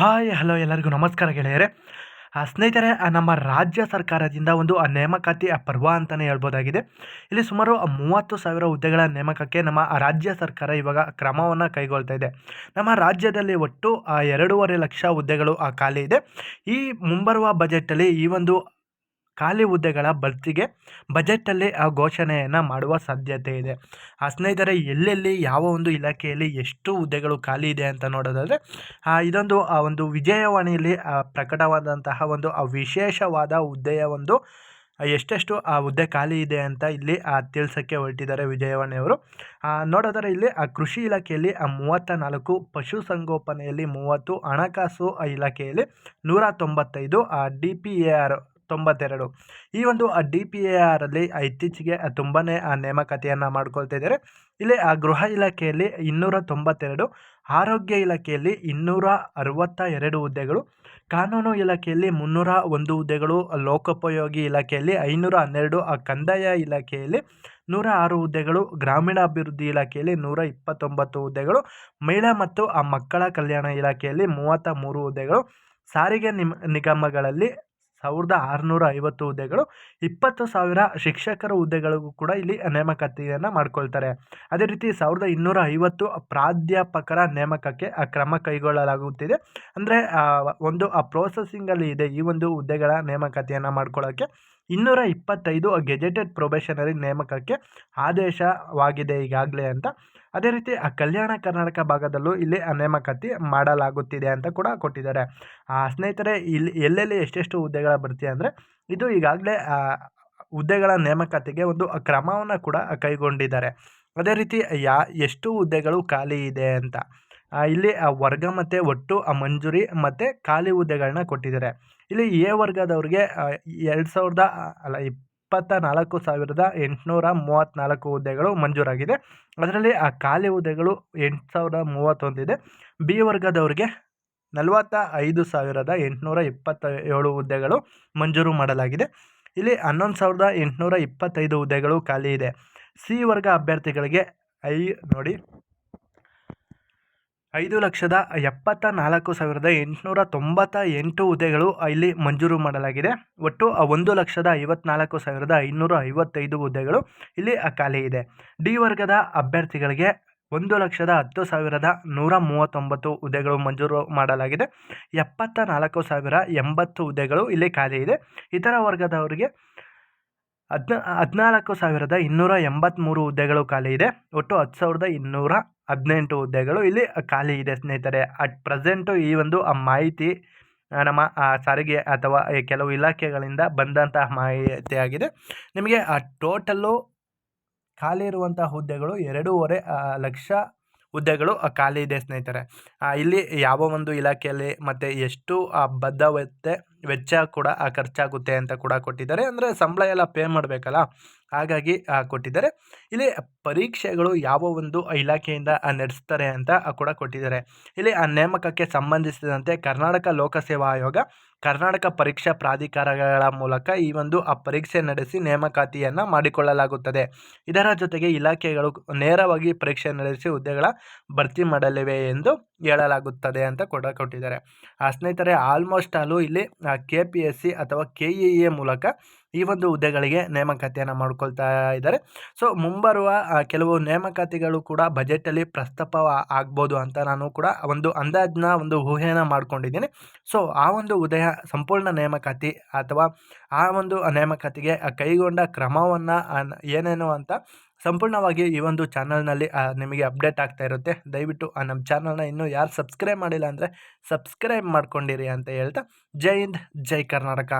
Hi, hello ಎಲ್ಲರಿಗೂ ನಮಸ್ಕಾರ ಗೆಳೆಯರೆ. ಸ್ನೇಹಿತರೆ ನಮ್ಮ ರಾಜ್ಯ ಸರ್ಕಾರದಿಂದ ಒಂದು ನೇಮಕಾತಿ ಪರ್ವ ಅಂತಲೇ ಹೇಳ್ಬೋದಾಗಿದೆ. ಇಲ್ಲಿ ಸುಮಾರು ಮೂವತ್ತು ಸಾವಿರ ಹುದ್ದೆಗಳ ನೇಮಕಕ್ಕೆ ನಮ್ಮ ರಾಜ್ಯ ಸರ್ಕಾರ ಇವಾಗ ಕ್ರಮವನ್ನು ಕೈಗೊಳ್ತಾ ಇದೆ. ನಮ್ಮ ರಾಜ್ಯದಲ್ಲಿ ಒಟ್ಟು ಎರಡೂವರೆ ಲಕ್ಷ ಹುದ್ದೆಗಳು ಖಾಲಿ ಇದೆ. ಈ ಮುಂಬರುವ ಬಜೆಟಲ್ಲಿ ಈ ಒಂದು ಖಾಲಿ ಹುದ್ದೆಗಳ ಭರ್ತಿಗೆ ಬಜೆಟಲ್ಲಿ ಆ ಘೋಷಣೆಯನ್ನು ಮಾಡುವ ಸಾಧ್ಯತೆ ಇದೆ. ಆ ಸ್ನೇಹಿತರೆ, ಎಲ್ಲೆಲ್ಲಿ ಯಾವ ಒಂದು ಇಲಾಖೆಯಲ್ಲಿ ಎಷ್ಟು ಹುದ್ದೆಗಳು ಖಾಲಿ ಇದೆ ಅಂತ ನೋಡೋದಾದರೆ ಇದೊಂದು, ಆ, ಒಂದು ವಿಜಯವಾಣಿಯಲ್ಲಿ ಪ್ರಕಟವಾದಂತಹ ಒಂದು, ಆ, ವಿಶೇಷವಾದ ಹುದ್ದೆಯ ಒಂದು ಎಷ್ಟೆಷ್ಟು, ಆ, ಹುದ್ದೆ ಖಾಲಿ ಇದೆ ಅಂತ ಇಲ್ಲಿ ತಿಳ್ಸೋಕ್ಕೆ ಹೊರಟಿದ್ದಾರೆ ವಿಜಯವಾಣಿಯವರು ನೋಡೋದಾದ್ರೆ ಇಲ್ಲಿ, ಆ, ಕೃಷಿ ಇಲಾಖೆಯಲ್ಲಿ, ಆ ಮೂವತ್ತ ನಾಲ್ಕು ಪಶುಸಂಗೋಪನೆಯಲ್ಲಿ ಮೂವತ್ತು, ಹಣಕಾಸು ಇಲಾಖೆಯಲ್ಲಿ ನೂರ ತೊಂಬತ್ತೈದು ಡಿ ಪಿ ಎ ಆರ್ ತೊಂಬತ್ತೆರಡು ಈ ಒಂದು ಡಿ ಪಿ ಎ ಆರಲ್ಲಿ ಇತ್ತೀಚೆಗೆ, ಆ ನೇಮಕಾತಿಯನ್ನು ಮಾಡ್ಕೊಳ್ತಾ ಇದ್ದಾರೆ. ಇಲ್ಲಿ, ಆ ಗೃಹ ಇಲಾಖೆಯಲ್ಲಿ ಇನ್ನೂರ ತೊಂಬತ್ತೆರಡು ಆರೋಗ್ಯ ಇಲಾಖೆಯಲ್ಲಿ ಇನ್ನೂರ ಅರವತ್ತ ಎರಡು ಹುದ್ದೆಗಳು, ಕಾನೂನು ಇಲಾಖೆಯಲ್ಲಿ ಮುನ್ನೂರ ಒಂದು ಹುದ್ದೆಗಳು, ಲೋಕೋಪಯೋಗಿ ಇಲಾಖೆಯಲ್ಲಿ ಐನೂರ ಹನ್ನೆರಡು ಆ ಕಂದಾಯ ಇಲಾಖೆಯಲ್ಲಿ ನೂರ ಆರು ಹುದ್ದೆಗಳು, ಗ್ರಾಮೀಣಾಭಿವೃದ್ಧಿ ಇಲಾಖೆಯಲ್ಲಿ ನೂರ ಇಪ್ಪತ್ತೊಂಬತ್ತು ಹುದ್ದೆಗಳು, ಮಹಿಳಾ ಮತ್ತು ಆ ಮಕ್ಕಳ ಕಲ್ಯಾಣ ಇಲಾಖೆಯಲ್ಲಿ ಮೂವತ್ತ ಮೂರು ಹುದ್ದೆಗಳು, ಸಾರಿಗೆ ನಿಮ್, ನಿಗಮಗಳಲ್ಲಿ ಸಾವಿರದ ಆರುನೂರ ಐವತ್ತು ಹುದ್ದೆಗಳು, ಇಪ್ಪತ್ತು ಸಾವಿರ ಶಿಕ್ಷಕರ ಹುದ್ದೆಗಳಿಗೂ ಕೂಡ ಇಲ್ಲಿ ನೇಮಕಾತಿಯನ್ನು ಮಾಡ್ಕೊಳ್ತಾರೆ. ಅದೇ ರೀತಿ ಸಾವಿರದ ಇನ್ನೂರ ಐವತ್ತು ಪ್ರಾಧ್ಯಾಪಕರ ನೇಮಕಕ್ಕೆ ಕ್ರಮ ಕೈಗೊಳ್ಳಲಾಗುತ್ತಿದೆ. ಅಂದರೆ ಒಂದು, ಆ ಪ್ರೋಸೆಸಿಂಗಲ್ಲಿ ಇದೆ ಈ ಒಂದು ಹುದ್ದೆಗಳ ನೇಮಕಾತಿಯನ್ನು ಮಾಡ್ಕೊಳ್ಳೋಕ್ಕೆ ಇನ್ನೂರ ಇಪ್ಪತ್ತೈದು ಗೆಜೆಟೆಡ್ ಪ್ರೊಬೇಷನರಿ ನೇಮಕಕ್ಕೆ ಆದೇಶವಾಗಿದೆ ಈಗಾಗಲೇ ಅಂತ. ಅದೇ ರೀತಿ, ಆ ಕಲ್ಯಾಣ ಕರ್ನಾಟಕ ಭಾಗದಲ್ಲೂ ಇಲ್ಲಿ ನೇಮಕಾತಿ ಮಾಡಲಾಗುತ್ತಿದೆ ಅಂತ ಕೂಡ ಕೊಟ್ಟಿದ್ದಾರೆ. ಆ, ಸ್ನೇಹಿತರೆ, ಇಲ್ಲಿ ಎಲ್ಲೆಲ್ಲಿ ಎಷ್ಟೆಷ್ಟು ಹುದ್ದೆಗಳ ಭರ್ತಿ ಅಂದರೆ, ಇದು ಈಗಾಗಲೇ ಹುದ್ದೆಗಳ ನೇಮಕಾತಿಗೆ ಒಂದು ಕ್ರಮವನ್ನು ಕೂಡ ಕೈಗೊಂಡಿದ್ದಾರೆ. ಅದೇ ರೀತಿ, ಯಾ, ಎಷ್ಟು ಹುದ್ದೆಗಳು ಖಾಲಿ ಇದೆ ಅಂತ. ಇಲ್ಲಿ, ಆ, ವರ್ಗ ಮತ್ತು ಒಟ್ಟು, ಆ, ಮಂಜೂರಿ ಮತ್ತು ಖಾಲಿ ಹುದ್ದೆಗಳನ್ನ ಕೊಟ್ಟಿದ್ದಾರೆ. ಇಲ್ಲಿ ಎ ವರ್ಗದವ್ರಿಗೆ ಎರಡು ಸಾವಿರದ, ಅಲ್ಲ ಇಪ್ಪತ್ತ ನಾಲ್ಕು ಸಾವಿರದ ಎಂಟುನೂರ ಮೂವತ್ತ್ನಾಲ್ಕು ಹುದ್ದೆಗಳು ಮಂಜೂರಾಗಿದೆ. ಅದರಲ್ಲಿ ಆ ಖಾಲಿ ಹುದ್ದೆಗಳು ಎಂಟು ಸಾವಿರದ ಮೂವತ್ತೊಂದಿದೆ ಬಿ ವರ್ಗದವ್ರಿಗೆ ನಲವತ್ತ ಐದು ಸಾವಿರದ ಎಂಟುನೂರ ಇಪ್ಪತ್ತ ಏಳು ಹುದ್ದೆಗಳು ಮಂಜೂರು ಮಾಡಲಾಗಿದೆ. ಇಲ್ಲಿ ಹನ್ನೊಂದು ಸಾವಿರದ ಎಂಟುನೂರ ಇಪ್ಪತ್ತೈದು ಹುದ್ದೆಗಳು ಖಾಲಿ ಇದೆ. ಸಿ ವರ್ಗ ಅಭ್ಯರ್ಥಿಗಳಿಗೆ ಐ ನೋಡಿ ಐದು ಲಕ್ಷದ ಎಪ್ಪತ್ತ ನಾಲ್ಕು ಸಾವಿರದ ಎಂಟುನೂರ ತೊಂಬತ್ತ ಎಂಟು ಹುದ್ದೆಗಳು ಇಲ್ಲಿ ಮಂಜೂರು ಮಾಡಲಾಗಿದೆ. ಒಟ್ಟು ಒಂದು ಲಕ್ಷದ ಐವತ್ನಾಲ್ಕು ಸಾವಿರದ ಐನೂರ ಐವತ್ತೈದು ಹುದ್ದೆಗಳು ಇಲ್ಲಿ ಖಾಲಿ ಇದೆ. ಡಿ ವರ್ಗದ ಅಭ್ಯರ್ಥಿಗಳಿಗೆ ಒಂದು ಲಕ್ಷದ ಹತ್ತು ಸಾವಿರದ ನೂರ ಮೂವತ್ತೊಂಬತ್ತು ಹುದ್ದೆಗಳು ಮಂಜೂರು ಮಾಡಲಾಗಿದೆ. ಎಪ್ಪತ್ತ ನಾಲ್ಕು ಸಾವಿರ ಎಂಬತ್ತು ಹುದ್ದೆಗಳು ಇಲ್ಲಿ ಖಾಲಿ ಇದೆ. ಇತರ ವರ್ಗದವರಿಗೆ ಹದ್ನ, ಹದಿನಾಲ್ಕು ಸಾವಿರದ ಇನ್ನೂರ ಎಂಬತ್ತ್ಮೂರು ಹುದ್ದೆಗಳು ಖಾಲಿ ಇದೆ. ಒಟ್ಟು ಹತ್ತು ಸಾವಿರದ ಇನ್ನೂರ ಹದಿನೆಂಟು ಹುದ್ದೆಗಳು ಇಲ್ಲಿ ಖಾಲಿ ಇದೆ ಸ್ನೇಹಿತರೆ. ಅಟ್ ಪ್ರೆಸೆಂಟು ಈ ಒಂದು ಮಾಹಿತಿ ನಮ್ಮ ಸಾರಿಗೆ ಅಥವಾ ಕೆಲವು ಇಲಾಖೆಗಳಿಂದ ಬಂದಂತಹ ಮಾಹಿತಿಯಾಗಿದೆ. ನಿಮಗೆ ಆ ಟೋಟಲ್ಲು ಖಾಲಿ ಇರುವಂಥ ಹುದ್ದೆಗಳು ಎರಡೂವರೆ ಲಕ್ಷ ಹುದ್ದೆಗಳು ಖಾಲಿ ಇದೆ ಸ್ನೇಹಿತರೆ. ಇಲ್ಲಿ ಯಾವ ಒಂದು ಇಲಾಖೆಯಲ್ಲಿ ಮತ್ತು ಎಷ್ಟು ಬದ್ಧವತ್ತೆ ವೆಚ್ಚ ಕೂಡ ಖರ್ಚಾಗುತ್ತೆ ಅಂತ ಕೂಡ ಕೊಟ್ಟಿದ್ದಾರೆ. ಅಂದರೆ ಸಂಬಳ ಎಲ್ಲ ಪೇ ಮಾಡಬೇಕಲ್ಲ? ಹಾಗಾಗಿ ಕೊಟ್ಟಿದ್ದಾರೆ. ಇಲ್ಲಿ ಪರೀಕ್ಷೆಗಳು ಯಾವ ಒಂದು ಇಲಾಖೆಯಿಂದ ನಡೆಸ್ತಾರೆ ಅಂತ ಕೂಡ ಕೊಟ್ಟಿದ್ದಾರೆ. ಇಲ್ಲಿ ಆ, ನೇಮಕಕ್ಕೆ ಸಂಬಂಧಿಸಿದಂತೆ ಕರ್ನಾಟಕ ಲೋಕಸೇವಾ ಆಯೋಗ ಕರ್ನಾಟಕ ಪರೀಕ್ಷಾ ಪ್ರಾಧಿಕಾರಗಳ ಮೂಲಕ ಈ ಒಂದು ಆ ಪರೀಕ್ಷೆ ನಡೆಸಿ ನೇಮಕಾತಿಯನ್ನು ಮಾಡಿಕೊಳ್ಳಲಾಗುತ್ತದೆ. ಇದರ ಜೊತೆಗೆ ಇಲಾಖೆಗಳು ನೇರವಾಗಿ ಪರೀಕ್ಷೆ ನಡೆಸಿ ಹುದ್ದೆಗಳ ಭರ್ತಿ ಮಾಡಲಿವೆ ಎಂದು ಹೇಳಲಾಗುತ್ತದೆ ಅಂತ ಕೂಡ ಕೊಟ್ಟಿದ್ದಾರೆ. ಆ ಸ್ನೇಹಿತರೆ, ಆಲ್ಮೋಸ್ಟ್ ಆಲು ಇಲ್ಲಿ ಕೆ ಪಿ ಎಸ್ ಸಿ ಅಥವಾ ಕೆ ಇ ಎ ಮೂಲಕ ಈ ಒಂದು ಹುದ್ದೆಗಳಿಗೆ ನೇಮಕಾತಿಯನ್ನು ಮಾಡ್ಕೊಳ್ತಾ ಇದ್ದಾರೆ. ಸೊ, ಮುಂಬರುವ ಕೆಲವು ನೇಮಕಾತಿಗಳು ಕೂಡ ಬಜೆಟಲ್ಲಿ ಪ್ರಸ್ತಾಪ ಆಗ್ಬೋದು ಅಂತ ನಾನು ಕೂಡ ಒಂದು ಅಂದಾಜನ್ನ ಒಂದು ಊಹೆಯನ್ನು ಮಾಡ್ಕೊಂಡಿದ್ದೀನಿ. ಸೊ, ಆ ಒಂದು ಉದಯ, ಸಂಪೂರ್ಣ ನೇಮಕಾತಿ ಅಥವಾ ಆ ಒಂದು ನೇಮಕಾತಿಗೆ ಕೈಗೊಂಡ ಕ್ರಮವನ್ನು ಏನೇನು ಅಂತ ಸಂಪೂರ್ಣವಾಗಿ ಈ ಒಂದು ಚಾನಲ್ನಲ್ಲಿ ನಿಮಗೆ ಅಪ್ಡೇಟ್ ಆಗ್ತಾ ಇರುತ್ತೆ. ದಯವಿಟ್ಟು ನಮ್ಮ ಚಾನಲ್ನ ಇನ್ನೂ ಯಾರು ಸಬ್ಸ್ಕ್ರೈಬ್ ಮಾಡಿಲ್ಲ ಅಂದರೆ ಸಬ್ಸ್ಕ್ರೈಬ್ ಮಾಡ್ಕೊಂಡಿರಿ ಅಂತ ಹೇಳ್ತಾ, ಜೈ ಹಿಂದ್, ಜೈ ಕರ್ನಾಟಕ.